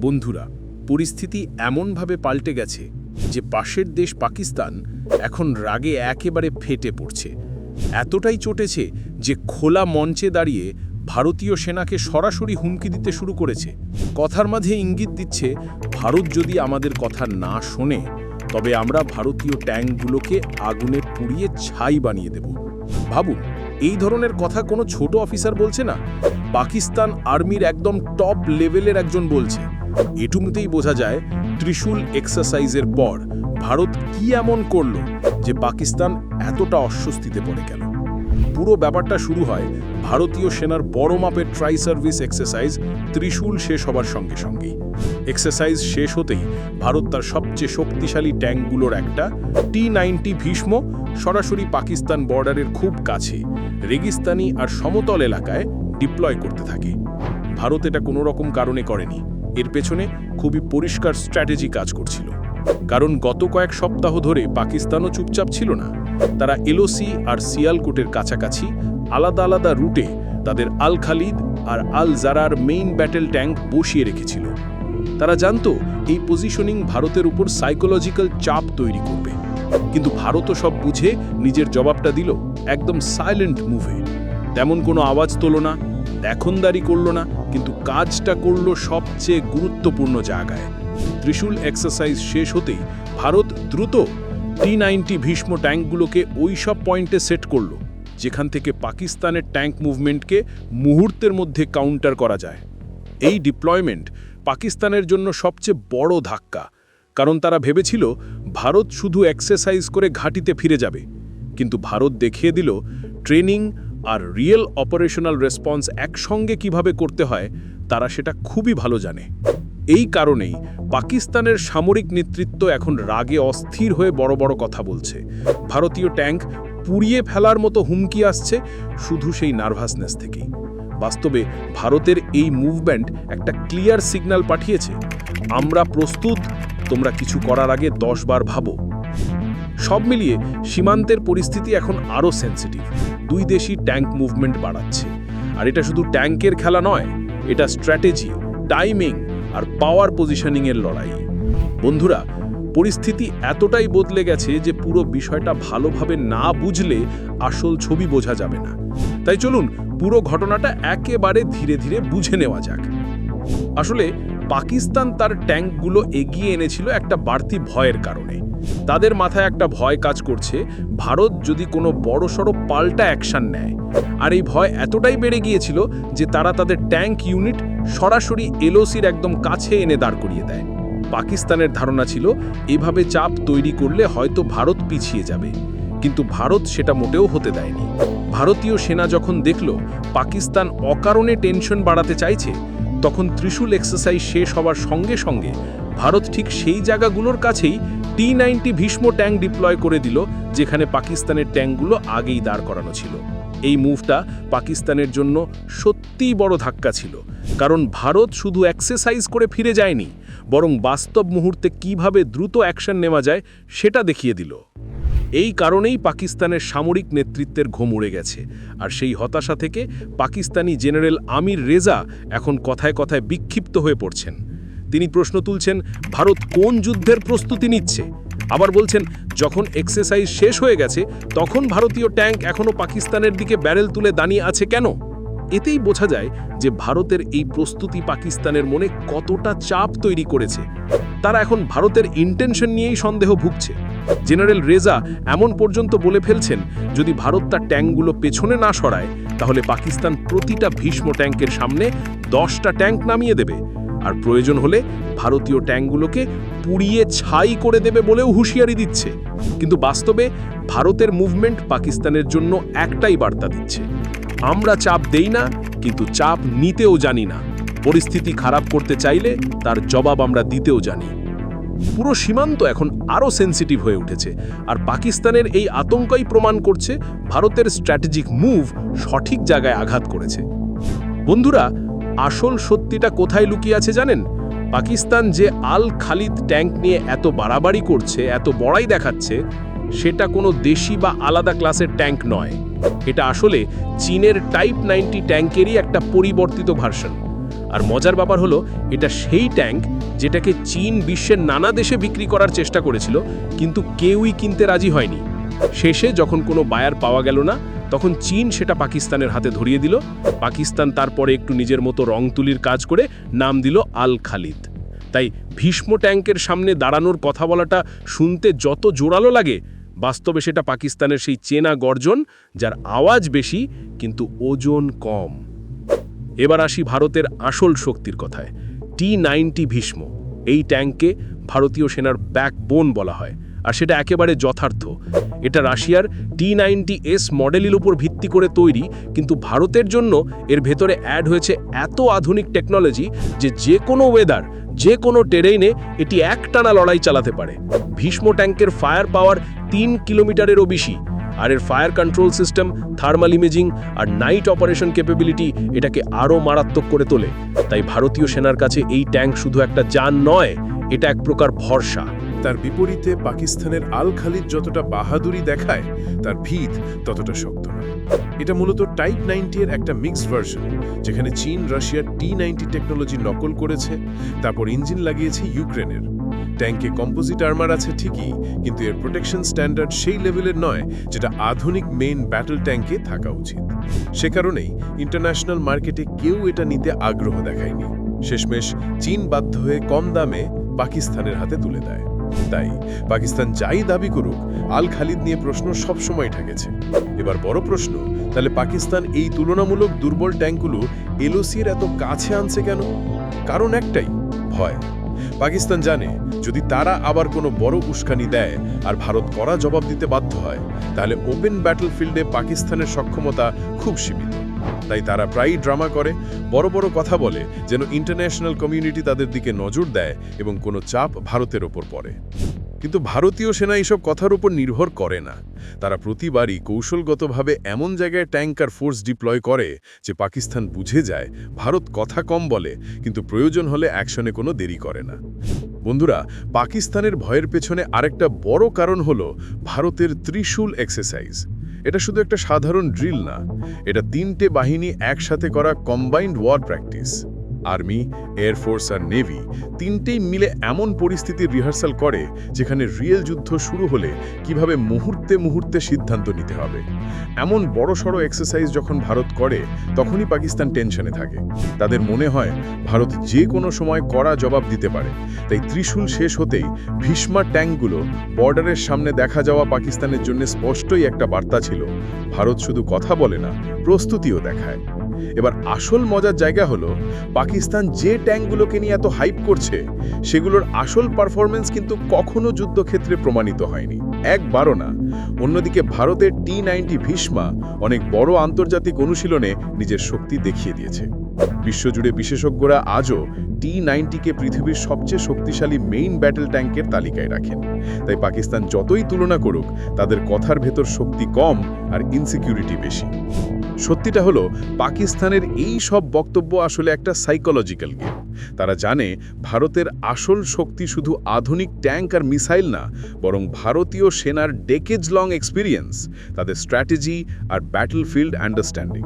বন্ধুরা, পরিস্থিতি এমনভাবে পাল্টে গেছে যে পাশের দেশ পাকিস্তান এখন রাগে একেবারে ফেটে পড়ছে। এতটাই চটেছে যে খোলা মঞ্চে দাঁড়িয়ে ভারতীয় সেনাকে সরাসরি হুমকি দিতে শুরু করেছে। কথার মাঝে ইঙ্গিত দিচ্ছে, ভারত যদি আমাদের কথা না শোনে, তবে আমরা ভারতীয় ট্যাঙ্কগুলোকে আগুনে পুড়িয়ে ছাই বানিয়ে দেব। ভাবুন, এই ধরনের কথা কোনো ছোট অফিসার বলছে না? পাকিস্তান আর্মির একদম টপ লেভেলের একজন বলছে। এটুকুতেই বোঝা যায় ত্রিশূল এক্সারসাইজের পর ভারত কি এমন করল যে পাকিস্তান এতটা অস্বস্তিতে পড়ে গেল। পুরো ব্যাপারটা শুরু হয় ভারতীয় সেনার বড় মাপের ট্রাই সার্ভিস এক্সারসাইজ ত্রিশূল শেষ হবার সঙ্গে সঙ্গেই। এক্সারসাইজ শেষ হতেই ভারত তার সবচেয়ে শক্তিশালী ট্যাঙ্কগুলোর একটা, টি নাইনটি ভীষ্ম, সরাসরি পাকিস্তান বর্ডারের খুব কাছে, রেগিস্তানি আর সমতল এলাকায় ডিপ্লয় করতে থাকে। ভারত এটা কোনো রকম কারণে করেনি। এর পেছনে খুবই পরিষ্কার স্ট্র্যাটেজি কাজ করছিল। কারণ গত কয়েক সপ্তাহ ধরে পাকিস্তানও চুপচাপ ছিল না। তারা এলওসি আর সিয়ালকোটের কাছাকাছি আলাদা আলাদা রুটে তাদের আল খালিদ আর Al Zarrar main battle tank বসিয়ে রেখেছিল। তারা জানতো এই পজিশনিং ভারতের উপর সাইকোলজিক্যাল চাপ তৈরি করবে। কিন্তু ভারতও সব বুঝে নিজের জবাবটা দিল একদম সাইলেন্ট মুভে। তেমন কোনো আওয়াজ তোলো না। দেখনদারি করল না, কিন্তু কাজটা করল সবচেয়ে গুরুত্বপূর্ণ জায়গায়। ত্রিশূল এক্সারসাইজ শেষ হতেই ভারত দ্রুত টি নাইনটি ভীষ্ম ট্যাঙ্কগুলোকে ওই সব পয়েন্টে সেট করল, যেখান থেকে পাকিস্তানের ট্যাঙ্ক মুভমেন্টকে মুহূর্তের মধ্যে কাউন্টার করা যায়। এই ডিপ্লয়মেন্ট পাকিস্তানের জন্য সবচেয়ে বড় ধাক্কা, কারণ তারা ভেবেছিল ভারত শুধু এক্সারসাইজ করে ঘাটিতে ফিরে যাবে। কিন্তু ভারত দেখিয়ে দিল ট্রেনিং আর রিয়েল অপারেশনাল রেসপন্স একসঙ্গে কীভাবে করতে হয়, তারা সেটা খুবই ভালো জানে। এই কারণেই পাকিস্তানের সামরিক নেতৃত্ব এখন রাগে অস্থির হয়ে বড় বড় কথা বলছে। ভারতীয় ট্যাঙ্ক পুড়িয়ে ফেলার মতো হুমকি আসছে শুধু সেই নার্ভাসনেস থেকেই। বাস্তবে ভারতের এই মুভমেন্ট একটা ক্লিয়ার সিগন্যাল পাঠিয়েছে, আমরা প্রস্তুত, তোমরা কিছু করার আগে দশ বার ভাবো। সব মিলিয়ে সীমান্তের পরিস্থিতি এখন আরও সেন্সিটিভ দুই দেশই ট্যাঙ্ক মুভমেন্ট বাড়াচ্ছে। আর এটা শুধু ট্যাঙ্কের খেলা নয়, এটা স্ট্র্যাটেজি টাইমিং আর পাওয়ার পজিশনিংয়ের লড়াই। বন্ধুরা, পরিস্থিতি এতটাই বদলে গেছে যে পুরো বিষয়টা ভালোভাবে না বুঝলে আসল ছবি বোঝা যাবে না। তাই চলুন, পুরো ঘটনাটা একেবারে ধীরে ধীরে বুঝে নেওয়া যাক। আসলে, পাকিস্তান তার ট্যাঙ্কগুলো এগিয়ে এনেছিল একটা বাড়তি ভয়ের কারণে। তাদের মাথায় একটা ভয় কাজ করছে, ভারত যদি কোনো বড়সড় পাল্টা অ্যাকশন নেয়। আর এই ভয় এতটাই বেড়ে গিয়েছিল যে তারা তাদের ট্যাঙ্ক ইউনিট সরাসরি এলওসির একদম কাছে এনে দাঁড় করিয়ে দেয়। পাকিস্তানের ধারণা ছিল, এভাবে চাপ তৈরি করলে হয়তো ভারত পিছিয়ে যাবে। কিন্তু ভারত সেটা মোটেও হতে দেয়নি। ভারতীয় সেনা যখন দেখল পাকিস্তান অকারণে টেনশন বাড়াতে চাইছে, তখন ত্রিশূল এক্সারসাইজ শেষ হওয়ার সঙ্গে সঙ্গে ভারত ঠিক সেই জায়গাগুলোর কাছেই T ninety Bhishma tank deploy করে দিল, যেখানে পাকিস্তানের ট্যাঙ্কগুলো আগেই দাঁড় করানো ছিল। এই মুভটা পাকিস্তানের জন্য সত্যিই বড় ধাক্কা ছিল, কারণ ভারত শুধু এক্সারসাইজ করে ফিরে যায়নি, বরং বাস্তব মুহূর্তে কীভাবে দ্রুত অ্যাকশন নেওয়া যায় সেটা দেখিয়ে দিল। এই কারণেই পাকিস্তানের সামরিক নেতৃত্বের ঘুম উড়ে গেছে, আর সেই হতাশা থেকে পাকিস্তানি জেনারেল আমির রেজা এখন কথায় কথায় বিক্ষিপ্ত হয়ে পড়ছেন। তিনি প্রশ্ন তুলছেন, ভারত কোন যুদ্ধের প্রস্তুতি নিচ্ছে? আবার বলছেন, যখন এক্সারসাইজ শেষ হয়ে গেছে, তখন ভারতীয় ট্যাঙ্ক এখনও পাকিস্তানের দিকে ব্যারেল তুলে দাঁড়িয়ে আছে কেন? এতেই বোঝা যায় যে ভারতের এই প্রস্তুতি পাকিস্তানের মনে কতটা চাপ তৈরি করেছে। তারা এখন ভারতের ইন্টেনশন নিয়েই সন্দেহ ভুগছে। জেনারেল রেজা এমন পর্যন্ত বলে ফেলছেন, যদি ভারত তার ট্যাঙ্কগুলো পেছনে না সরায়, তাহলে পাকিস্তান প্রতিটা ভীষ্ম ট্যাঙ্কের সামনে দশটা ট্যাঙ্ক নামিয়ে দেবে। আর প্রয়োজন হলে ভারতীয় ট্যাঙ্কগুলোকে পুড়িয়ে ছাই করে দেবে বলেও হুঁশিয়ারি দিচ্ছে। কিন্তু বাস্তবে ভারতের মুভমেন্ট পাকিস্তানের জন্য একটাই বার্তা দিচ্ছে। আমরা চাপ দেই না, কিন্তু চাপ নিতেও জানি না। পরিস্থিতি খারাপ করতে চাইলে তার জবাব আমরা দিতেও জানি। পুরো সীমান্ত এখন আরও সেন্সিটিভ হয়ে উঠেছে আর পাকিস্তানের এই আতঙ্কই প্রমাণ করছে ভারতের স্ট্র্যাটেজিক মুভ সঠিক জায়গায় আঘাত করেছে। বন্ধুরা আসল সত্যিটা কোথায় লুকিয়ে আছে জানেন? পাকিস্তান যে আল খালিদ ট্যাঙ্ক নিয়ে এত বাড়াবাড়ি করছে, এত বড়াই দেখাচ্ছে, সেটা কোনো দেশি বা আলাদা ক্লাসের ট্যাঙ্ক নয়। এটা আসলে চীনের টাইপ নাইনটি ট্যাঙ্কেরই একটা পরিবর্তিত ভার্সন। আর মজার ব্যাপার হলো, এটা সেই ট্যাঙ্ক যেটাকে চীন বিশ্বের নানা দেশে বিক্রি করার চেষ্টা করেছিল, কিন্তু কেউই কিনতে রাজি হয়নি। শেষে যখন কোনো বায়ার পাওয়া গেল না তখন চীন সেটা পাকিস্তানের হাতে ধরিয়ে দিল। পাকিস্তান তারপরে একটু নিজের মতো রং তুলির কাজ করে নাম দিল আল খালিদ। তাই ভীষ্ম ট্যাঙ্কের সামনে দাঁড়ানোর কথা বলাটা শুনতে যত জোরালো লাগে, বাস্তবে সেটা পাকিস্তানের সেই চেনা গর্জন, যার আওয়াজ বেশি, কিন্তু ওজন কম। এবার আসি ভারতের আসল শক্তির কথায়। টি নাইনটি ভীষ্ম, এই ট্যাঙ্ককে ভারতীয় সেনার ব্যাকবোন বলা হয়। আর সেটা একেবারে যথার্থ। এটা রাশিয়ার টি নাইনটি এস মডেলের উপর ভিত্তি করে তৈরি, কিন্তু ভারতের জন্য এর ভেতরে অ্যাড হয়েছে এত আধুনিক টেকনোলজি যে যে কোনো ওয়েদার যে কোনো টেরেইনে এটি একটানা লড়াই চালাতে পারে। ভীষ্ম ট্যাঙ্কের ফায়ার পাওয়ার তিন কিলোমিটারেরও বেশি, আর এর fire control system thermal imaging আর নাইট অপারেশন ক্যাপেবিলিটি এটাকে আরও মারাত্মক করে তোলে। তাই ভারতীয় সেনার কাছে এই ট্যাঙ্ক শুধু একটা যান নয়, এটা এক প্রকার ভরসা। তার বিপরীতে পাকিস্তানের আল খালিদ যতটা বাহাদুরি দেখায়, তার ভিত ততটা শক্ত এটা মূলত টাইপ নাইনটি এর একটা মিক্সড ভার্সন, যেখানে চীন, রাশিয়ার টি নাইনটি টেকনোলজি নকল করেছে, তারপর ইঞ্জিন লাগিয়েছে ইউক্রেনের। ট্যাঙ্কে কম্পোজিট আর্মার আছে ঠিকই, কিন্তু এর প্রোটেকশন স্ট্যান্ডার্ড সেই লেভেলের নয়, যেটা আধুনিক মেইন ব্যাটল ট্যাঙ্কে থাকা উচিত। সে কারণেই ইন্টারন্যাশনাল মার্কেটে কেউ এটা নিতে আগ্রহ দেখায়নি। শেষমেশ চীন বাধ্য হয়ে কম দামে পাকিস্তানের হাতে তুলে দেয়। তাই পাকিস্তান যাই দাবি করুক, আল খালিদ নিয়ে প্রশ্ন সবসময় ঠেকেছে। এবার বড় প্রশ্ন, তাহলে পাকিস্তান এই তুলনামূলক দুর্বল ট্যাঙ্কগুলো এলওসির এত কাছে আনছে কেন? কারণ একটাই, ভয়। পাকিস্তান জানে, যদি তারা আবার কোনো বড় উস্কানি দেয় আর ভারত কড়া জবাব দিতে বাধ্য হয়, তাহলে ওপেন ব্যাটলফিল্ডে পাকিস্তানের সক্ষমতা খুব সীমিত। তাই তারা প্রায়ই ড্রামা করে, বড় বড় কথা বলে, যেন ইন্টারন্যাশনাল কমিউনিটি তাদের দিকে নজর দেয় এবং কোনো চাপ ভারতের ওপর পড়ে। কিন্তু ভারতীয় সেনা এইসব কথার উপর নির্ভর করে না। তারা প্রতিবারই কৌশলগতভাবে এমন জায়গায় ট্যাঙ্কার ফোর্স ডিপ্লয় করে যে পাকিস্তান বুঝে যায় ভারত কথা কম বলে, কিন্তু প্রয়োজন হলে অ্যাকশনে কোনো দেরি করে না। বন্ধুরা, পাকিস্তানের ভয়ের পেছনে আরেকটা বড় কারণ হলো ভারতের ত্রিশূল এক্সারসাইজ এটা শুধু একটা সাধারণ ড্রিল না এটা তিনটে বাহিনী একসাথে করা combined war practice army air force আর নেভি তিনটেই মিলে এমন পরিস্থিতির রিহার্সাল করে যেখানে রিয়েল যুদ্ধ শুরু হলে কীভাবে মুহূর্তে মুহূর্তে সিদ্ধান্ত নিতে হবে। এমন বড় সড়ো এক্সারসাইজ যখন ভারত করে, তখনই পাকিস্তান টেনশনে থাকে। তাদের মনে হয় ভারত যে কোনো সময় কড়া জবাব দিতে পারে। তাই ত্রিশূল শেষ হতেই ভীষ্মা ট্যাঙ্কগুলো বর্ডারের সামনে দেখা যাওয়া পাকিস্তানের জন্য স্পষ্টই একটা বার্তা ছিল। ভারত শুধু কথা বলে না, প্রস্তুতিও দেখায়। এবার আসল মজার জায়গা হলো, পাকিস্তান যে ট্যাঙ্কগুলোকে নিয়ে এত হাইপ করছে, সেগুলোর আসল পারফরমেন্স কিন্তু কখনো যুদ্ধক্ষেত্রে প্রমাণিত হয়নি। একবারও না। অন্যদিকে ভারতের টি নাইনটি ভীষ্মা অনেক বড় আন্তর্জাতিক অনুশীলনে নিজের শক্তি দেখিয়ে দিয়েছে। বিশ্বজুড়ে বিশেষজ্ঞরা আজও টি নাইনটিকে পৃথিবীর সবচেয়ে শক্তিশালী মেইন ব্যাটেল ট্যাঙ্কের তালিকায় রাখেন। তাই পাকিস্তান যতই তুলনা করুক, তাদের কথার ভেতর শক্তি কম আর ইনসিকিউরিটি বেশি। সত্যিটা হলো, পাকিস্তানের এই সব বক্তব্য আসলে একটা সাইকোলজিক্যাল গেম তারা জানে, ভারতের আসল শক্তি শুধু আধুনিক ট্যাঙ্ক আর মিসাইল না, বরং ভারতীয় সেনার ডেকেজ লং এক্সপিরিয়েন্স তাদের স্ট্র্যাটেজি আর ব্যাটলফিল্ড আন্ডারস্ট্যান্ডিং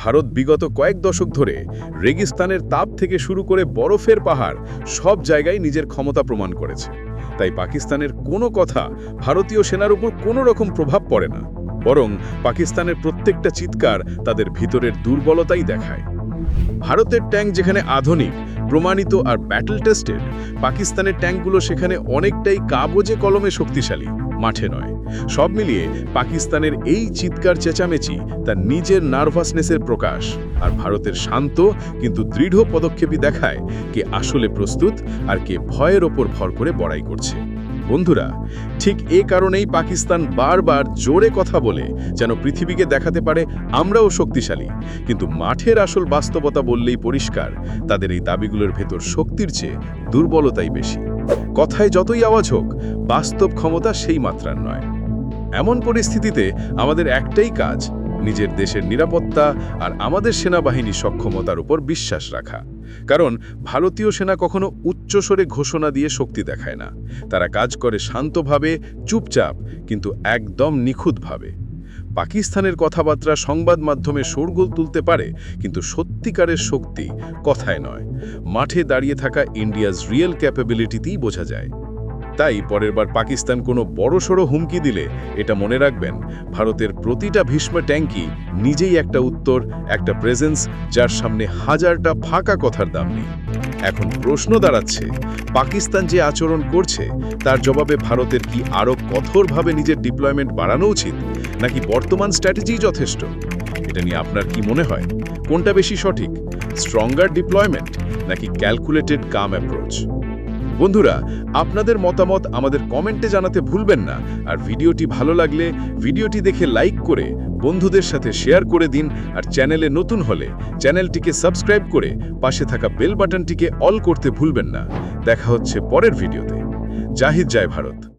ভারত বিগত কয়েক দশক ধরে রেগিস্তানের তাপ থেকে শুরু করে বরফের পাহাড় সব জায়গায় নিজের ক্ষমতা প্রমাণ করেছে। তাই পাকিস্তানের কোনো কথা ভারতীয় সেনার উপর কোনো রকম প্রভাব পড়ে না। বরং পাকিস্তানের প্রত্যেকটা চিৎকার তাদের ভিতরের দুর্বলতাই দেখায়। ভারতের ট্যাঙ্ক যেখানে আধুনিক, প্রমাণিত আর ব্যাটল টেস্টেড পাকিস্তানের ট্যাঙ্কগুলো সেখানে অনেকটাই কাগজে কলমে শক্তিশালী, মাঠে নয়। সব মিলিয়ে পাকিস্তানের এই চিৎকার চেঁচামেচি তার নিজের নার্ভাসনেসের প্রকাশ। আর ভারতের শান্ত কিন্তু দৃঢ় পদক্ষেপই দেখায় কে আসলে প্রস্তুত আর কে ভয়ের ওপর ভর করে বড়াই করছে। বন্ধুরা, ঠিক এ কারণেই পাকিস্তান বারবার জোরে কথা বলে যেন পৃথিবীকে দেখাতে পারে আমরাও শক্তিশালী। কিন্তু মাঠের আসল বাস্তবতা বললেই পরিষ্কার, তাদের এই দাবিগুলোর ভেতর শক্তির চেয়ে দুর্বলতাই বেশি। কথায় যতই আওয়াজ হোক, বাস্তব ক্ষমতা সেই মাত্রার নয়। এমন পরিস্থিতিতে আমাদের একটাই কাজ, নিজের দেশের নিরাপত্তা আর আমাদের সেনাবাহিনীর সক্ষমতার উপর বিশ্বাস রাখা। কারণ ভারতীয় সেনা কখনো উচ্চস্বরে ঘোষণা দিয়ে শক্তি দেখায় না। তারা কাজ করে শান্তভাবে, চুপচাপ, কিন্তু একদম নিখুঁতভাবে। পাকিস্তানের কথাবার্তা সংবাদ মাধ্যমে শোরগোল তুলতে পারে, কিন্তু সত্যিকারের শক্তি কথায় নয়। মাঠে দাঁড়িয়ে থাকা ইন্ডিয়াজ রিয়েল ক্যাপাবিলিটিতেই বোঝা যায়। তাই পরের বার পাকিস্তান কোনো বড়সড় হুমকি দিলে, এটা মনে রাখবেন, ভারতের প্রতিটা ভীষ্ম ট্যাঙ্কি নিজেই একটা উত্তর, একটা প্রেজেন্স যার সামনে হাজারটা ফাঁকা কথার দাম নেই। এখন প্রশ্ন দাঁড়াচ্ছে, পাকিস্তান যে আচরণ করছে, তার জবাবে ভারতের কি আরও কঠোরভাবে নিজের ডিপ্লয়মেন্ট বাড়ানো উচিত, নাকি বর্তমান স্ট্র্যাটেজি যথেষ্ট? এটা নিয়ে আপনার কি মনে হয়? কোনটা বেশি সঠিক স্ট্রঙ্গার ডিপ্লয়মেন্ট নাকি ক্যালকুলেটেড কাম অ্যাপ্রোচ বন্ধুরা, আপনাদের মতামত আমাদের কমেন্টে জানাতে ভুলবেন না। আর ভিডিওটি ভালো লাগলে ভিডিওটি দেখে লাইক করে বন্ধুদের সাথে শেয়ার করে দিন আর চ্যানেলে নতুন হলে চ্যানেলটিকে সাবস্ক্রাইব করে পাশে থাকা বেল বাটনটিকে অল করতে ভুলবেন না। দেখা হচ্ছে পরের ভিডিওতে। জাহিদ জয় ভারত।